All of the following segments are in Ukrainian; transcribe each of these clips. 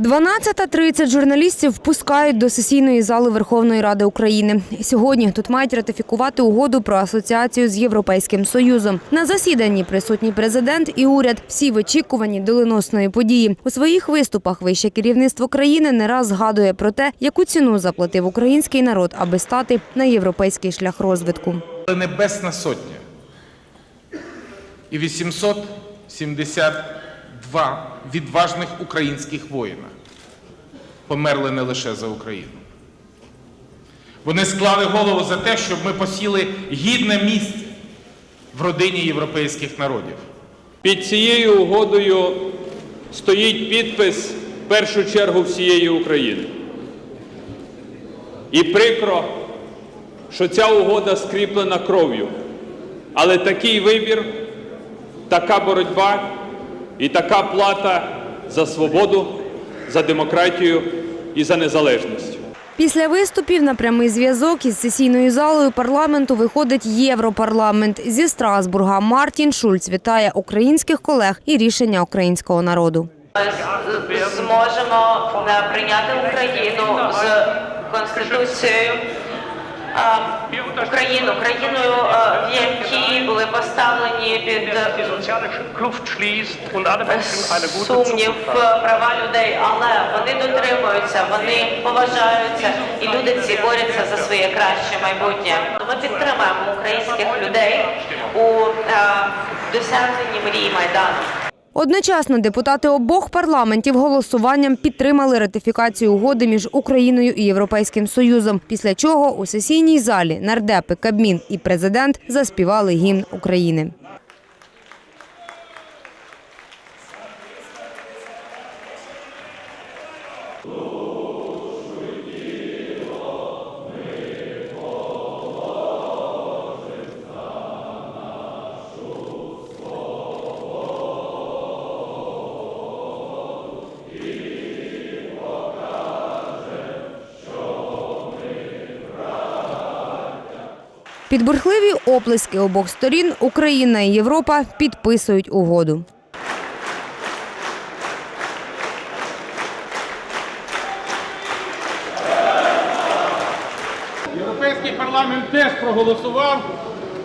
12.30 журналістів впускають до сесійної зали Верховної Ради України. Сьогодні тут мають ратифікувати угоду про асоціацію з Європейським Союзом. На засіданні присутній президент і уряд всі в очікуванні доленосної події. У своїх виступах вище керівництво країни не раз згадує про те, яку ціну заплатив український народ, аби стати на європейський шлях розвитку. Небесна Сотня і 872 відважних українських воїна померли не лише за Україну. Вони склали голову за те, щоб ми посіли гідне місце в родині європейських народів. Під цією угодою стоїть підпис в першу чергу всієї України. І прикро, що ця угода скріплена кров'ю. Але такий вибір, така боротьба і така плата за свободу, за демократію і за незалежність. Після виступів на прямий зв'язок із сесійною залою парламенту виходить Європарламент. Зі Страсбурга Мартін Шульц вітає українських колег і рішення українського народу. зможемо е, прийняти Україну з конституцією. Е, Україну, країною, е, в якій були поставлені під сумнів е, haben. права людей, але вони дотримуються, вони поважаються, і люди ці борються за своє краще майбутнє. Ми підтримуємо українських людей у досягненні мрії майдану. Одночасно депутати обох парламентів голосуванням підтримали ратифікацію угоди між Україною і Європейським Союзом. Після чого у сесійній залі нардепи, Кабмін і президент заспівали гімн України. Під бурхливі оплески обох сторін Україна і Європа підписують угоду. Європейський парламент теж проголосував.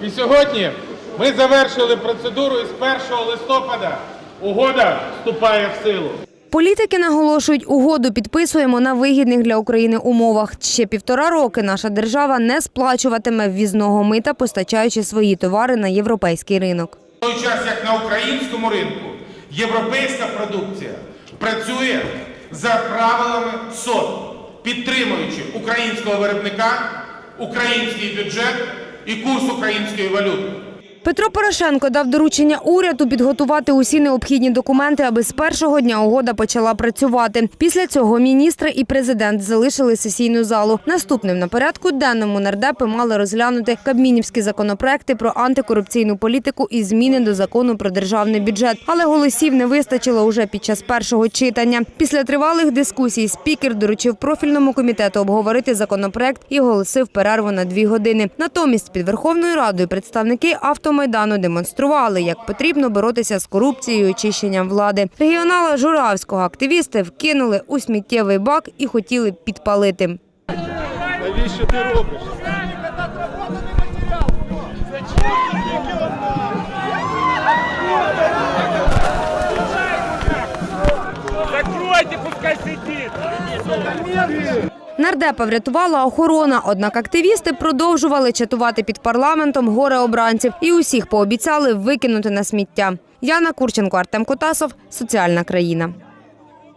І сьогодні ми завершили процедуру і з 1 листопада угода вступає в силу. Політики наголошують, угоду підписуємо на вигідних для України умовах. Ще півтора роки наша держава не сплачуватиме ввізного мита, постачаючи свої товари на європейський ринок. В той час, як на українському ринку, європейська продукція працює за правилами СОТ, підтримуючи українського виробника, український бюджет і курс української валюти. Петро Порошенко дав доручення уряду підготувати усі необхідні документи, аби з першого дня угода почала працювати. Після цього міністри і президент залишили сесійну залу. Наступним на порядку денному нардепи мали розглянути кабмінівські законопроекти про антикорупційну політику і зміни до закону про державний бюджет. Але голосів не вистачило уже під час першого читання. Після тривалих дискусій спікер доручив профільному комітету обговорити законопроект і оголосив перерву на дві години. Натомість під Верховною Радою представники автомайдану демонстрували, як потрібно боротися з корупцією і очищенням влади. Регіонала Журавського активісти вкинули у сміттєвий бак і хотіли підпалити. Навіщо ти робиш? Закройте, пускай сидит! Нардепа врятувала охорона, однак активісти продовжували чатувати під парламентом горе обранців і усіх пообіцяли викинути на сміття. Яна Курченко, Артем Котасов, Соціальна країна.